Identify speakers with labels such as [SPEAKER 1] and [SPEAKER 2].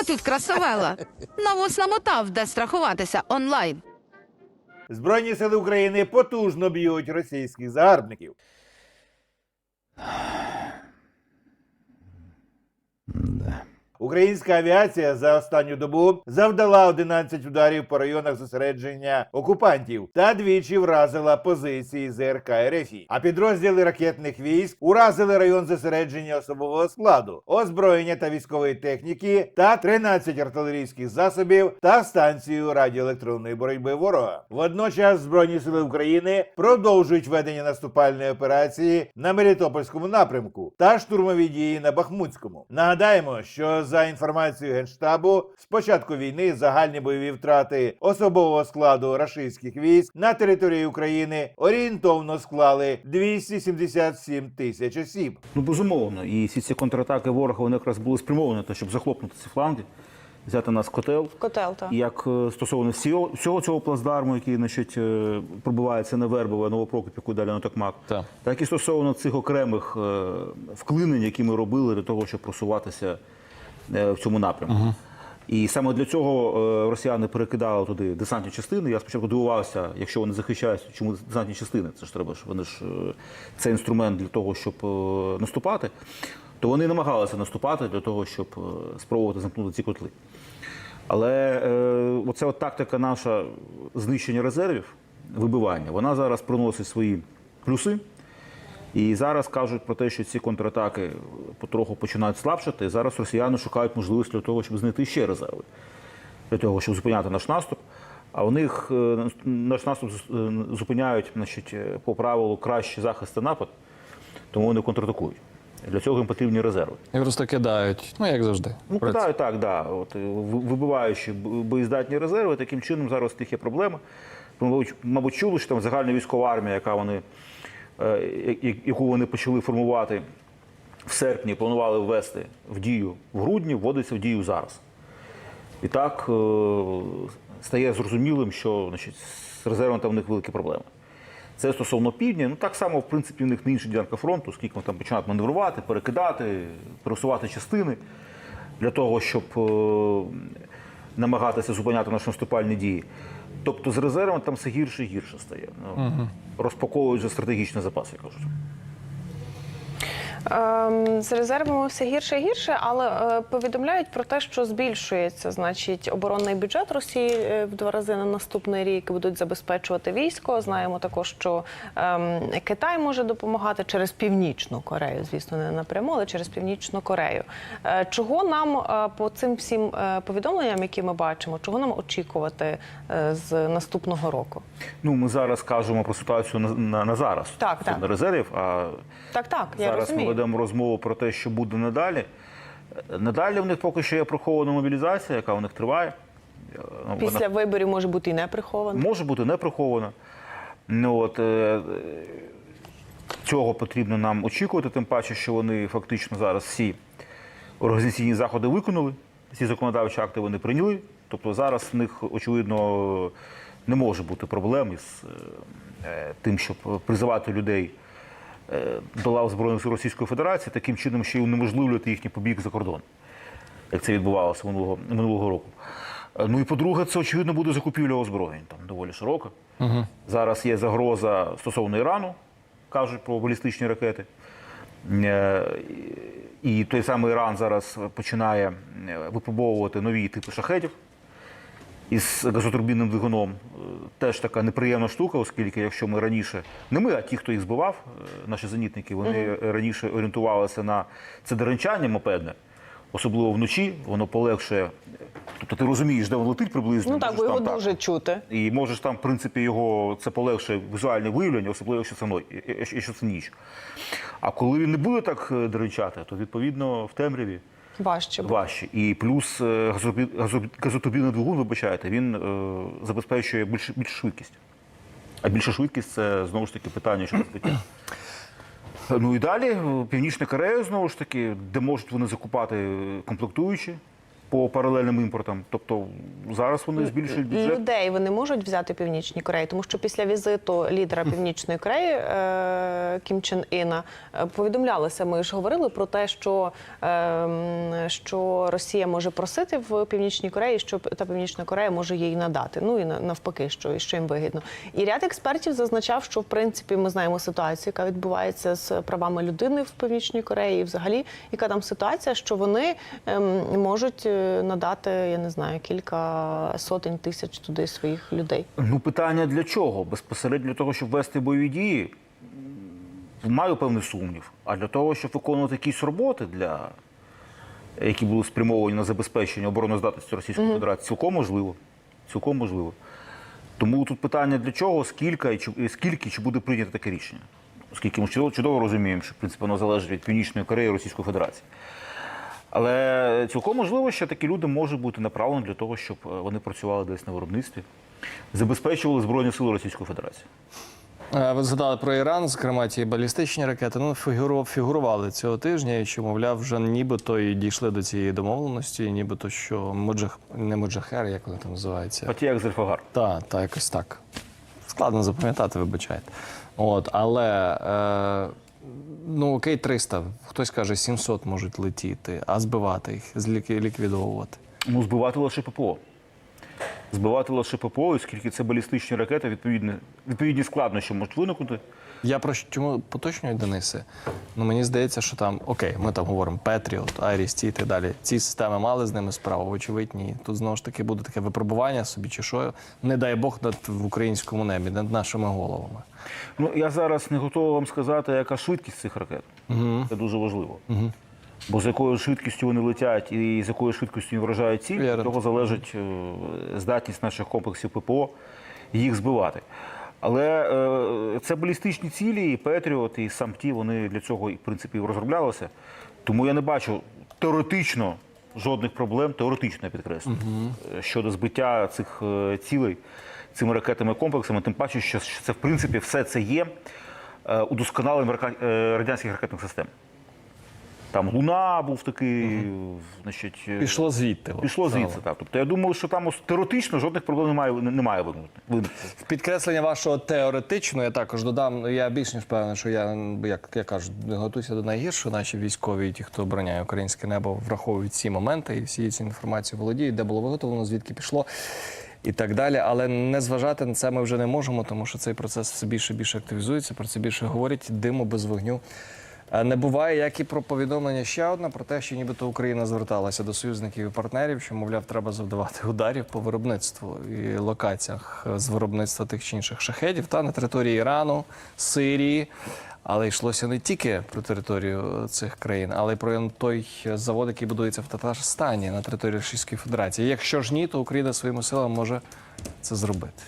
[SPEAKER 1] О, тут красавела. Навоз намотав, де страхуватися онлайн.
[SPEAKER 2] Збройні сили України потужно б'ють російських загарбників. Українська авіація за останню добу завдала 11 ударів по районах зосередження окупантів та двічі вразила позиції ЗРК РФ. А підрозділи ракетних військ уразили район зосередження особового складу, озброєння та військової техніки та 13 артилерійських засобів та станцію радіоелектронної боротьби ворога. Водночас збройні сили України продовжують ведення наступальної операції на Мелітопольському напрямку та штурмові дії на Бахмутському. Нагадаємо, що за інформацією генштабу, з початку війни загальні бойові втрати особового складу рашистських військ на території України орієнтовно склали 277 тисяч осіб.
[SPEAKER 3] Ну, безумовно. І всі ці контратаки ворога вони якраз були спрямовані на те, щоб захлопнути ці фланги, взяти нас в котел.
[SPEAKER 4] Котел, так.
[SPEAKER 3] Як е, стосовно всього, всього цього плацдарму, який значить, е, пробивається на Вербове, Новопрокопівку, далі на Токмак,
[SPEAKER 5] Так.
[SPEAKER 3] так і стосовно цих окремих е, вклинень, які ми робили для того, щоб просуватися в цьому напрямку. І саме для цього е, росіяни перекидали туди десантні частини. Я спочатку дивувався, якщо вони захищаються, чому десантні частини? Це ж треба ж вони ж е, це інструмент для того, щоб е, наступати. То вони намагалися наступати для того, щоб е, спробувати замкнути ці котли. Але е, оця от тактика наша знищення резервів, вибивання, вона зараз приносить свої плюси. І зараз кажуть про те, що ці контратаки потроху починають слабшати. І зараз росіяни шукають можливість для того, щоб знайти ще резерви, для того, щоб зупиняти наш наступ. А у них е, наш наступ е, зупиняють значить, е, по правилу кращий захист та напад, тому вони контратакують. Для цього їм потрібні резерви.
[SPEAKER 5] І просто кидають. Ну, як завжди.
[SPEAKER 3] Ну, кидають так, да. От, вибиваючи боєздатні резерви, таким чином зараз в них є проблема. Мабуть, чули, що там загальна військова армія, яка вони, яку вони почали формувати в серпні, планували ввести в дію в грудні, вводиться в дію зараз. І так е, стає зрозумілим, що значить, з резервом там в них великі проблеми. Це стосовно півдня. Ну так само, в принципі, в них на іншій ділянка фронту, скільки вони там починають маневрувати, перекидати, пересувати частини для того, щоб е, намагатися зупиняти наші наступальні дії. Тобто з резервом там все гірше і гірше стає. Ну, Розпаковують вже стратегічний запас, як кажуть.
[SPEAKER 4] Ем, з резервами все гірше і гірше, але е, повідомляють про те, що збільшується значить оборонний бюджет Росії е, в два рази на наступний рік. Будуть забезпечувати військо. Знаємо також, що ем, Китай може допомагати через північну Корею. Звісно, не напряму, але через північну Корею. Е, чого нам по цим всім повідомленням, які ми бачимо, чого нам очікувати з наступного року?
[SPEAKER 3] Ну, ми зараз кажемо про ситуацію на, на, на зараз.
[SPEAKER 4] Так,
[SPEAKER 3] Це
[SPEAKER 4] так.
[SPEAKER 3] на резервів, а
[SPEAKER 4] Так, так, я
[SPEAKER 3] зараз
[SPEAKER 4] розумію.
[SPEAKER 3] Ведемо розмову про те, що буде надалі. Надалі в них поки що є прихована мобілізація, яка у них триває. Ну, вона-
[SPEAKER 4] Після виборів може бути і не приховано.
[SPEAKER 3] Може бути не прихована. Ну, от, е, е, цього потрібно нам очікувати, тим паче, що вони фактично зараз всі організаційні заходи виконали, всі законодавчі акти вони прийняли. Тобто зараз в них, очевидно, не може бути проблем із е, тим, щоб призивати людей е, до лав Збройних сил Російської Федерації, таким чином, що й унеможливлювати їхній побіг за кордон, як це відбувалося минулого, минулого року. Е, Ну і по-друге, це очевидно буде закупівля озброєнь, там доволі широка. Зараз є загроза стосовно Ірану, кажуть про балістичні ракети. Е, І той самий Іран зараз починає е, випробовувати нові типи шахетів із газотурбінним двигуном. Е, Теж така неприємна штука, оскільки якщо ми раніше, не ми, а ті, хто їх збивав, е, наші зенітники, вони раніше орієнтувалися на це деренчання мопедне, особливо вночі, воно полегшує. Тобто ти розумієш, де він летить приблизно.
[SPEAKER 4] Ну так, бо його
[SPEAKER 3] там, так,
[SPEAKER 4] дуже чути.
[SPEAKER 3] і можеш там, в принципі, його це полегшує візуальне виявлення, особливо якщо це ной- якщо це ніч. А коли він не буде так е, деренчати, то відповідно в темряві
[SPEAKER 4] Важче буде.
[SPEAKER 3] важче. І плюс е, газотурбінний двигун, вибачаєте, він е, забезпечує більш, більшу швидкість. А більша швидкість це знову ж таки питання що збиття. Ну і далі Північна Корея, знову ж таки, де можуть вони закупати е, комплектуючі по паралельним імпортам. Тобто зараз вони збільшують бюджет.
[SPEAKER 4] Людей вони можуть взяти Північній Кореї, тому що після візиту лідера Північної Кореї е, Кім Чен Іна е, повідомлялося. Ми ж говорили про те, що, е, що Росія може просити в Північній Кореї, що та Північна Корея може їй надати. Ну і на- навпаки, що, що їм вигідно. І ряд експертів зазначав, що в принципі ми знаємо ситуацію, яка відбувається з правами людини в Північній Кореї, і взагалі, яка там ситуація, що вони ем, можуть е, надати, я не знаю, кілька сотень тисяч туди своїх людей.
[SPEAKER 3] Ну, питання для чого? Безпосередньо для того, щоб вести бойові дії, маю певний сумнів. А для того, щоб виконувати якісь роботи, для... які були спрямовані на забезпечення обороноздатності Російської Федерації, цілком можливо. Цілком можливо. Тому тут питання для чого, скільки і чи, скільки чи буде прийнято таке рішення. Оскільки ми чудово, чудово розуміємо, що в принципі воно залежить від Північної Кореї і Російської Федерації. Але цілком можливо, що такі люди можуть бути направлені для того, щоб е, вони працювали десь на виробництві, забезпечували Збройні Сили Російської Федерації.
[SPEAKER 5] Е, Ви згадали про Іран, зокрема ті балістичні ракети. Ну, фігуру- фігурували цього тижня, і що, мовляв, вже нібито і дійшли до цієї домовленості, і нібито що Муджах, не Муджахер, як вони там називаються.
[SPEAKER 3] Патіяк Зельфагар.
[SPEAKER 5] Так, та якось так. Складно запам'ятати, вибачайте. От, але е, ну окей, 300, хтось каже, 700 можуть летіти, а збивати їх, зліки- ліквідовувати.
[SPEAKER 3] Ну, збивати лише ППО. Збивати лише ППО, оскільки це балістичні ракети, відповідні, відповідні складнощі можуть виникнути.
[SPEAKER 5] Я про чому поточнюю Денисе? Ну мені здається, що там окей, ми там говоримо Петріот, Айріс, і так далі. Ці системи мали з ними справу, вочевидь, ні. Тут знову ж таки буде таке випробування собі, чи що, не дай Бог над в українському небі, над нашими головами.
[SPEAKER 3] Ну, я зараз не готовий вам сказати, яка швидкість цих ракет. Це дуже важливо. Бо з якою швидкістю вони летять і з якою швидкістю вони вражають ціль, від того залежить е, здатність наших комплексів ППО їх збивати. Але е, це балістичні цілі, і Петріот, і сам ті, вони для цього, в принципі, розроблялися. Тому я не бачу теоретично жодних проблем, теоретично я підкреслю, е, щодо збиття цих е, цілей цими ракетами комплексами, тим паче, що це в принципі все це є удосконаленням радянських ракетних систем. Там Луна був такий, значить, е,
[SPEAKER 5] Пішло звідти.
[SPEAKER 3] пішло звідси. Так. Тобто я думаю, що там теоретично жодних проблем немає, немає виникнути.
[SPEAKER 5] підкреслення вашого теоретичного я також додам. Я більш ніж впевнений, що я як я кажу, готуюся до найгіршого. Наші військові, і ті, хто обороняє українське небо, враховують ці моменти і всі ці інформації володіють, де було виготовлено, звідки пішло. І так далі, але не зважати на це ми вже не можемо, тому що цей процес все більше і більше активізується. Про це більше говорять. Диму без вогню не буває, як і про повідомлення ще одне про те, що нібито Україна зверталася до союзників і партнерів, що мовляв, треба завдавати ударів по виробництву і локаціях е, з виробництва тих чи інших шахедів та на території Ірану, Сирії. Але йшлося не тільки про територію цих країн, але й про той завод, який будується в Татарстані на території Російської Федерації. Якщо ж ні, то Україна своїми силами може це зробити.